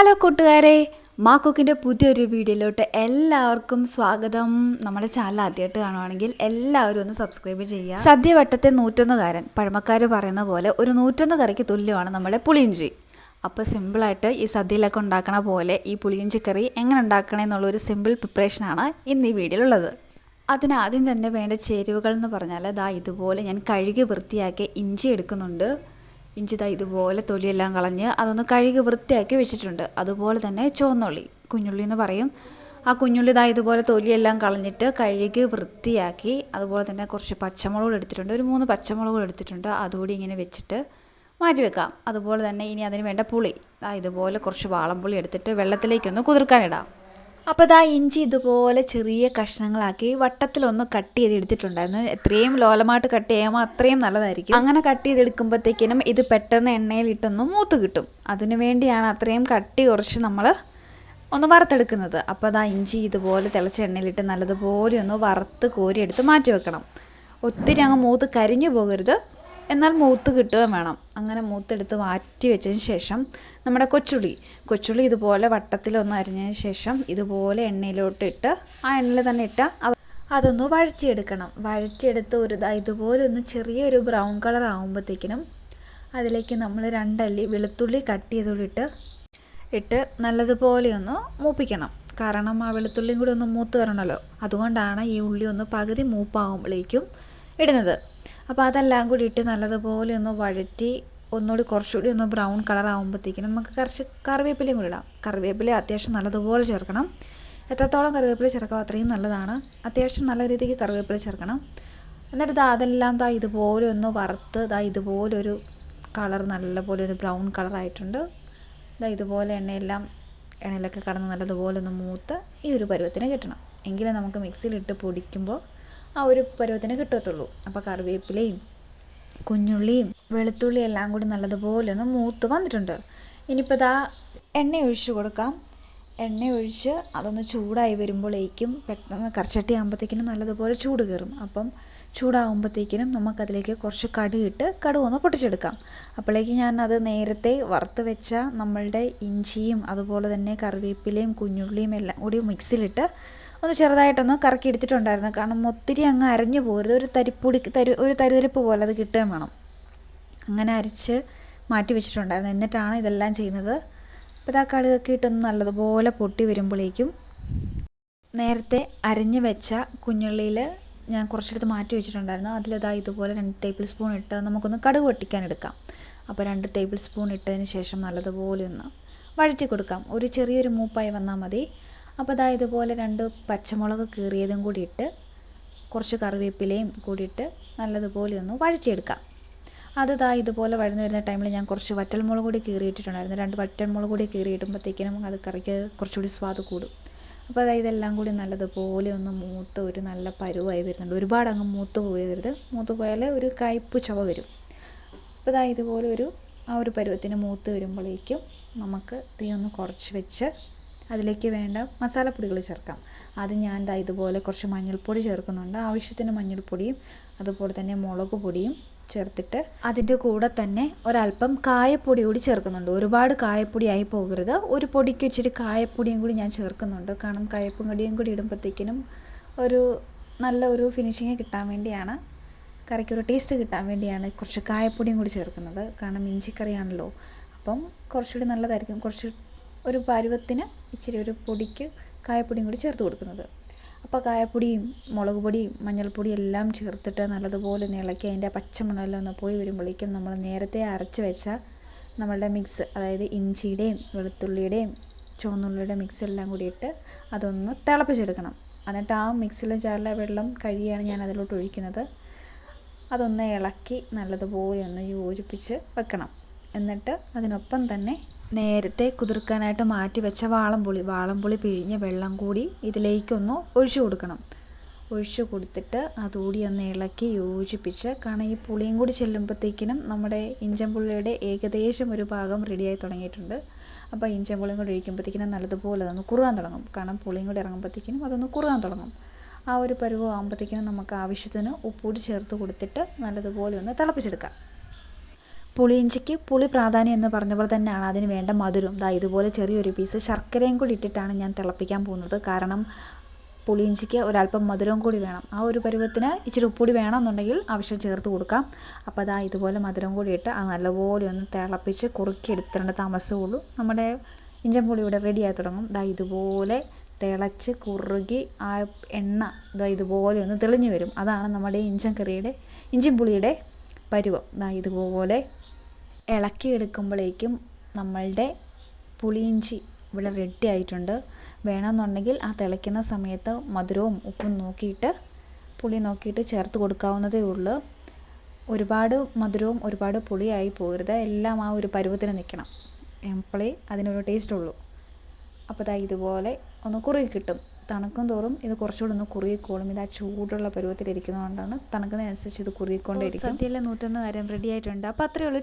Hello കൂട്ടുകാരെ മാ കുക്കിന്റെ പുതിയൊരു വീഡിയോയിലോട്ട് എല്ലാവർക്കും സ്വാഗതം. നമ്മുടെ ചാനൽ ആദ്യമായിട്ട് കാണുവാണെങ്കിൽ എല്ലാവരും ഒന്ന് സബ്സ്ക്രൈബ് ചെയ്യുക. സദ്യവട്ടത്തെ നൂറ്റൊന്നുകാരൻ പഴമക്കാർ പറയുന്ന പോലെ ഒരു നൂറ്റൊന്ന് കറിക്ക് തുല്യമാണ് നമ്മുടെ പുളിയിഞ്ചി. അപ്പോൾ സിമ്പിളായിട്ട് ഈ സദ്യയിലൊക്കെ ഉണ്ടാക്കണ പോലെ ഈ പുളിയിഞ്ചി കറി എങ്ങനെ ഉണ്ടാക്കണം എന്നുള്ളൊരു സിമ്പിൾ പ്രിപ്പറേഷനാണ് ഇന്ന് ഈ വീഡിയോയിലുള്ളത്. അതിനാദ്യം തന്നെ വേണ്ട ചേരുവകൾ എന്ന് പറഞ്ഞാൽ ദാ ഇതുപോലെ ഞാൻ കഴുകി വൃത്തിയാക്കി ഇഞ്ചി എടുക്കുന്നുണ്ട്. ഇഞ്ചി ദാ ഇതുപോലെ തൊലിയെല്ലാം കളഞ്ഞ് അതൊന്ന് കഴുകി വൃത്തിയാക്കി വെച്ചിട്ടുണ്ട്. അതുപോലെ തന്നെ ചുവന്നുള്ളി കുഞ്ഞുള്ളി എന്ന് പറയും. ആ കുഞ്ഞുള്ളി ഇതാ ഇതുപോലെ തൊലിയെല്ലാം കളഞ്ഞിട്ട് കഴുകി വൃത്തിയാക്കി അതുപോലെ തന്നെ കുറച്ച് പച്ചമുളക് എടുത്തിട്ടുണ്ട്. ഒരു മൂന്ന് പച്ചമുളക് എടുത്തിട്ടുണ്ട്. അതുകൂടി ഇങ്ങനെ വെച്ചിട്ട് മാറ്റി വെക്കാം. അതുപോലെ തന്നെ ഇനി അതിന് വേണ്ട പുളി. ഇതുപോലെ കുറച്ച് വാളംപുളി എടുത്തിട്ട് വെള്ളത്തിലേക്കൊന്ന് കുതിർക്കാനിടാം. അപ്പോൾ ഇതാ ഇഞ്ചി ഇതുപോലെ ചെറിയ കഷ്ണങ്ങളാക്കി വട്ടത്തിലൊന്ന് കട്ട് ചെയ്ത് എടുത്തിട്ടുണ്ടായിരുന്നു എത്രയും ലോലമായിട്ട് കട്ട് ചെയ്യുമ്പോൾ അത്രയും നല്ലതായിരിക്കും. അങ്ങനെ കട്ട് ചെയ്തെടുക്കുമ്പോഴത്തേക്കിനും ഇത് പെട്ടെന്ന് എണ്ണയിലിട്ടൊന്ന് മൂത്ത് കിട്ടും. അതിനു വേണ്ടിയാണ് അത്രയും കട്ടി കുറച്ച് നമ്മൾ ഒന്ന് വറുത്തെടുക്കുന്നത്. അപ്പോൾ അതാ ഇഞ്ചി ഇതുപോലെ തിളച്ച എണ്ണയിലിട്ട് നല്ലതുപോലെ ഒന്ന് വറുത്ത് കോരിയെടുത്ത് മാറ്റി വെക്കണം. ഒത്തിരി അങ്ങ് മൂത്ത് കരിഞ്ഞു പോകരുത്. എന്നാൽ മൂത്ത് കിട്ടുകയും വേണം. അങ്ങനെ മൂത്തെടുത്ത് മാറ്റി വെച്ചതിന് ശേഷം നമ്മുടെ കൊച്ചുള്ളി. കൊച്ചുള്ളി ഇതുപോലെ വട്ടത്തിലൊന്ന് അരിഞ്ഞതിന് ശേഷം ഇതുപോലെ എണ്ണയിലോട്ട് ഇട്ട് ആ എണ്ണയിൽ തന്നെ ഇട്ട് അതൊന്ന് വഴറ്റിയെടുക്കണം. വഴറ്റിയെടുത്ത് ഒരു ഇതുപോലെ ഒന്ന് ചെറിയൊരു ബ്രൗൺ കളർ ആകുമ്പോഴത്തേക്കിനും അതിലേക്ക് നമ്മൾ രണ്ടല്ലി വെളുത്തുള്ളി കട്ട് ചെയ്തോടിട്ട് ഇട്ട് നല്ലതുപോലെ ഒന്ന് മൂപ്പിക്കണം. കാരണം ആ വെളുത്തുള്ളിയും കൂടി ഒന്ന് മൂത്ത് വരണമല്ലോ. അതുകൊണ്ടാണ് ഈ ഉള്ളി ഒന്ന് പകുതി മൂപ്പാകുമ്പോഴേക്കും ഇടുന്നത്. അപ്പോൾ അതെല്ലാം കൂടി ഇട്ട് നല്ലതുപോലെ ഒന്ന് വഴറ്റി ഒന്നുകൂടി കുറച്ചുകൂടി ഒന്ന് ബ്രൗൺ കളർ ആകുമ്പോഴത്തേക്കിനും നമുക്ക് കുറച്ച് കറിവേപ്പിലയും കൂടി ഇടാം. കറിവേപ്പില അത്യാവശ്യം നല്ലതുപോലെ ചേർക്കണം. എത്രത്തോളം കറിവേപ്പില ചേർക്കാം അത്രയും നല്ലതാണ്. അത്യാവശ്യം നല്ല രീതിക്ക് കറിവേപ്പില ചേർക്കണം. എന്നിട്ട് ദാ അതെല്ലാം ദാ ഇതുപോലെ ഒന്ന് വറുത്ത് ദാ ഇതുപോലെ ഒരു കളർ നല്ലപോലെ ഒരു ബ്രൗൺ കളറായിട്ടുണ്ട് ദാ ഇതുപോലെ എണ്ണയെല്ലാം എണ്ണയിലൊക്കെ കടന്ന് നല്ലതുപോലെ ഒന്ന് മൂത്ത് ഈ ഒരു പരുവത്തിന് കിട്ടണം. എങ്കിലും നമുക്ക് മിക്സിയിലിട്ട് പൊടിക്കുമ്പോൾ ആ ഒരു പരുവത്തിന് കിട്ടത്തുള്ളൂ. അപ്പോൾ കറിവേപ്പിലയും കുഞ്ഞുള്ളിയും വെളുത്തുള്ളിയും എല്ലാം കൂടി നല്ലതുപോലെ ഒന്ന് മൂത്ത് വന്നിട്ടുണ്ട്. ഇനിയിപ്പോൾ ഇതാ എണ്ണ ഒഴിച്ച് കൊടുക്കാം. എണ്ണ ഒഴിച്ച് അതൊന്ന് ചൂടായി വരുമ്പോഴേക്കും പെട്ടെന്ന് കറിച്ചട്ടി ആകുമ്പോഴത്തേക്കിനും നല്ലതുപോലെ ചൂട് കയറും. അപ്പം ചൂടാകുമ്പോഴത്തേക്കിനും നമുക്കതിലേക്ക് കുറച്ച് കടുകിട്ട് കടുക് ഒന്ന് പൊട്ടിച്ചെടുക്കാം. അപ്പോഴേക്കും ഞാൻ അത് നേരത്തെ വറുത്ത് വെച്ച നമ്മളുടെ ഇഞ്ചിയും അതുപോലെ തന്നെ കറിവേപ്പിലയും കുഞ്ഞുള്ളിയും എല്ലാം കൂടി മിക്സിയിലിട്ട് ഒന്ന് ചെറുതായിട്ടൊന്ന് കറക്കി എടുത്തിട്ടുണ്ടായിരുന്നു കാരണം ഒത്തിരി അങ്ങ് അരഞ്ഞു പോകരുത് ഒരു തരിപ്പൊടി തരി ഒരു തരിതരിപ്പ് പോലെ അത് കിട്ടുകയും വേണം. അങ്ങനെ അരച്ച് മാറ്റി വെച്ചിട്ടുണ്ടായിരുന്നു. എന്നിട്ടാണ് ഇതെല്ലാം ചെയ്യുന്നത്. അപ്പോൾ ഇതാ കടുകൊക്കെ ഇട്ടൊന്ന് നല്ലതുപോലെ പൊട്ടി വരുമ്പോഴേക്കും നേരത്തെ അരിഞ്ഞ് വെച്ച കുഞ്ഞുള്ളിയിൽ ഞാൻ കുറച്ചെടുത്ത് മാറ്റി വെച്ചിട്ടുണ്ടായിരുന്നു. അതിലിതാ ഇതുപോലെ രണ്ട് ടേബിൾ സ്പൂൺ ഇട്ട് നമുക്കൊന്ന് കടുക് പൊട്ടിക്കാൻ എടുക്കാം. അപ്പോൾ രണ്ട് ടേബിൾ സ്പൂൺ ഇട്ടതിന് ശേഷം നല്ലതുപോലെ ഒന്ന് വഴറ്റി കൊടുക്കാം. ഒരു ചെറിയൊരു മൂപ്പായി വന്നാൽ മതി. അപ്പോൾ അതാ ഇതുപോലെ രണ്ട് പച്ചമുളക് കീറിയതും കൂടി ഇട്ട് കുറച്ച് കറിവേപ്പിലയും കൂടിയിട്ട് നല്ലതുപോലെ ഒന്ന് വഴച്ചെടുക്കാം അത് ദാ ഇതുപോലെ വഴന്നു വരുന്ന ടൈമിൽ ഞാൻ കുറച്ച് വറ്റൽമുളക് കൂടി കീറിയിട്ടിട്ടുണ്ടായിരുന്നു. രണ്ട് വറ്റൽമുളക് കൂടി കീറിയിടുമ്പോഴത്തേക്കിനും അത് കറിക്ക് കുറച്ചുകൂടി സ്വാദ് കൂടും. അപ്പോൾ അതായത് ഇതെല്ലാം കൂടി നല്ലതുപോലെ ഒന്ന് മൂത്ത് ഒരു നല്ല പരുവായി വരുന്നുണ്ട്. ഒരുപാട് അങ്ങ് മൂത്ത് പോയരുത് മൂത്ത് പോയാൽ ഒരു കയ്പ്പ് ചുവ വരും. അപ്പോൾ ഇതാ ഇതുപോലെ ഒരു ആ ഒരു പരുവത്തിന് മൂത്ത് വരുമ്പോഴേക്കും നമുക്ക് തീ ഒന്ന് കുറച്ച് വെച്ച് അതിലേക്ക് വേണ്ട മസാലപ്പൊടികൾ ചേർക്കാം. അത് ഞാൻ ഇതുപോലെ കുറച്ച് മഞ്ഞൾപ്പൊടി ചേർക്കുന്നുണ്ട്. ആവശ്യത്തിന് മഞ്ഞൾപ്പൊടിയും അതുപോലെ തന്നെ മുളക് പൊടിയും ചേർത്തിട്ട് അതിന്റെ കൂടെ തന്നെ ഒരല്പം കായപ്പൊടി കൂടി ചേർക്കുന്നുണ്ട്. ഒരുപാട് കായപ്പൊടി ആയി പോകരുത്. ഒരു പൊടിക്ക് ഇച്ചിരി കായപ്പൊടിയും കൂടി ഞാൻ ചേർക്കുന്നുണ്ട്. കാരണം കായപ്പും കടിയും കൂടി ഇടുമ്പോഴത്തേക്കിനും ഒരു നല്ല ഒരു ഫിനിഷിങ് കിട്ടാൻ വേണ്ടിയാണ്. കറിക്ക് ഒരു ടേസ്റ്റ് കിട്ടാൻ വേണ്ടിയാണ് കുറച്ച് കായപ്പൊടിയും കൂടി ചേർക്കുന്നത്. കാരണം ഇഞ്ചിക്കറിയാണല്ലോ. അപ്പം കുറച്ചുകൂടി നല്ലതായിരിക്കും. കുറച്ച് ഒരു പരുവത്തിന് ഇച്ചിരി ഒരു പൊടിക്ക് കായപ്പൊടിയും കൂടി ചേർത്ത് കൊടുക്കുന്നത്. അപ്പോൾ കായപ്പൊടിയും മുളക് പൊടിയും മഞ്ഞൾപ്പൊടിയും എല്ലാം ചേർത്തിട്ട് നല്ലതുപോലെ ഇളക്കി അതിന്റെ പച്ചമണമെല്ലാം ഒന്ന് പോയി വരുമ്പോഴേക്കും നമ്മൾ നേരത്തെ അരച്ച് വെച്ച നമ്മളുടെ മിക്സ് അതായത് ഇഞ്ചിയുടെയും വെളുത്തുള്ളിയുടെയും ചുവന്നുള്ളിയുടെ മിക്സ് എല്ലാം കൂടി ഇട്ട് അതൊന്ന് തിളപ്പിച്ചെടുക്കണം. എന്നിട്ട് ആ മിക്സിൽ ചാറിലെ വെള്ളം കഴുകിയാണ് ഞാൻ അതിലോട്ട് ഒഴിക്കുന്നത്. അതൊന്ന് ഇളക്കി നല്ലതുപോലെ ഒന്ന് യോജിപ്പിച്ച് വെക്കണം. എന്നിട്ട് അതിനൊപ്പം തന്നെ നേരത്തെ കുതിർക്കാനായിട്ട് മാറ്റി വെച്ച വാളംപുളി. വാളംപുളി പിഴിഞ്ഞ വെള്ളം കൂടി ഇതിലേക്കൊന്ന് ഒഴിച്ചു കൊടുക്കണം. ഒഴിച്ചു കൊടുത്തിട്ട് അതുകൂടി ഒന്ന് ഇളക്കി യോജിപ്പിച്ച് കാരണം ഈ പുളിയും കൂടി ചെല്ലുമ്പോഴത്തേക്കിനും നമ്മുടെ ഇഞ്ചൻപുള്ളിയുടെ ഏകദേശം ഒരു ഭാഗം റെഡിയായി തുടങ്ങിയിട്ടുണ്ട്. അപ്പോൾ ഇഞ്ചൻപുളിയും കൂടി ഒഴിക്കുമ്പോഴത്തേക്കിനും നല്ലതുപോലെ അതൊന്ന് കുറുകാൻ തുടങ്ങും. കാരണം പുളിയും കൂടി ഇറങ്ങുമ്പോഴത്തേക്കിനും അതൊന്ന് കുറുകാൻ തുടങ്ങും. ആ ഒരു പരുവം ആകുമ്പോഴത്തേക്കിനും നമുക്ക് ആവശ്യത്തിന് ഉപ്പൂടി ചേർത്ത് കൊടുത്തിട്ട് നല്ലതുപോലെ ഒന്ന് തിളപ്പിച്ചെടുക്കാം. പുളിയിഞ്ചിക്ക് പുളി പ്രാധാന്യം എന്ന് പറഞ്ഞ പോലെ തന്നെയാണ് അതിന് വേണ്ട മധുരം. ദാ ഇതുപോലെ ചെറിയൊരു പീസ് ശർക്കരയും കൂടി ഇട്ടിട്ടാണ് ഞാൻ തിളപ്പിക്കാൻ പോകുന്നത്. കാരണം പുളിയിഞ്ചിക്ക് ഒരല്പം മധുരവും കൂടി വേണം. ആ ഒരു പരുവത്തിന് ഇച്ചിരി ഉപ്പുകൂടി വേണമെന്നുണ്ടെങ്കിൽ ആവശ്യം ചേർത്ത് കൊടുക്കാം. അപ്പോൾ അതാ ഇതുപോലെ മധുരം കൂടി ഇട്ട് അത് നല്ലപോലെ ഒന്ന് തിളപ്പിച്ച് കുറുക്കി എടുത്തിടേണ്ട താമസമുള്ളൂ. നമ്മുടെ ഇഞ്ചൻ പുളി ഇവിടെ ആയി തുടങ്ങും. ദാ ഇതുപോലെ തിളച്ച് കുറുകി ആ എണ്ണ ഇതാ ഇതുപോലെ ഒന്ന് തെളിഞ്ഞു വരും. അതാണ് നമ്മുടെ ഇഞ്ചൻ കറിയുടെ ഇഞ്ചിൻ പുളിയുടെ പരുവം. ഇതുപോലെ ഇളക്കിയെടുക്കുമ്പോഴേക്കും നമ്മളുടെ പുളിയിഞ്ചി ഇവിടെ റെഡി ആയിട്ടുണ്ട്. വേണമെന്നുണ്ടെങ്കിൽ ആ തിളയ്ക്കുന്ന സമയത്ത് മധുരവും ഉപ്പും നോക്കിയിട്ട് പുളി നോക്കിയിട്ട് ചേർത്ത് കൊടുക്കാവുന്നതേ ഉള്ളൂ. ഒരുപാട് മധുരവും ഒരുപാട് പുളിയായി പോകരുത്. എല്ലാം ആ ഒരു പരുവത്തിന് നിൽക്കണം. എപ്പോഴേ അതിനൊരു ടേസ്റ്റ് ഉള്ളൂ. അപ്പോൾ ഇതാ ഇതുപോലെ ഒന്ന് കുറുകി കിട്ടും. തണുക്കും തോറും ഇത് കുറച്ചുകൂടി ഒന്ന് കുറുകിക്കോളും. ഇത് ആ ചൂടുള്ള പരുവത്തിലിരിക്കുന്നതുകൊണ്ടാണ് തണുക്കുന്നതനുസരിച്ച് ഇത് കുറുകിക്കൊണ്ടിരിക്കും സദ്യയിലെ നൂറ്റൊന്ന് കാര്യം റെഡി ആയിട്ടുണ്ട്. അപ്പോൾ അത്രയേ ഉള്ളൂ.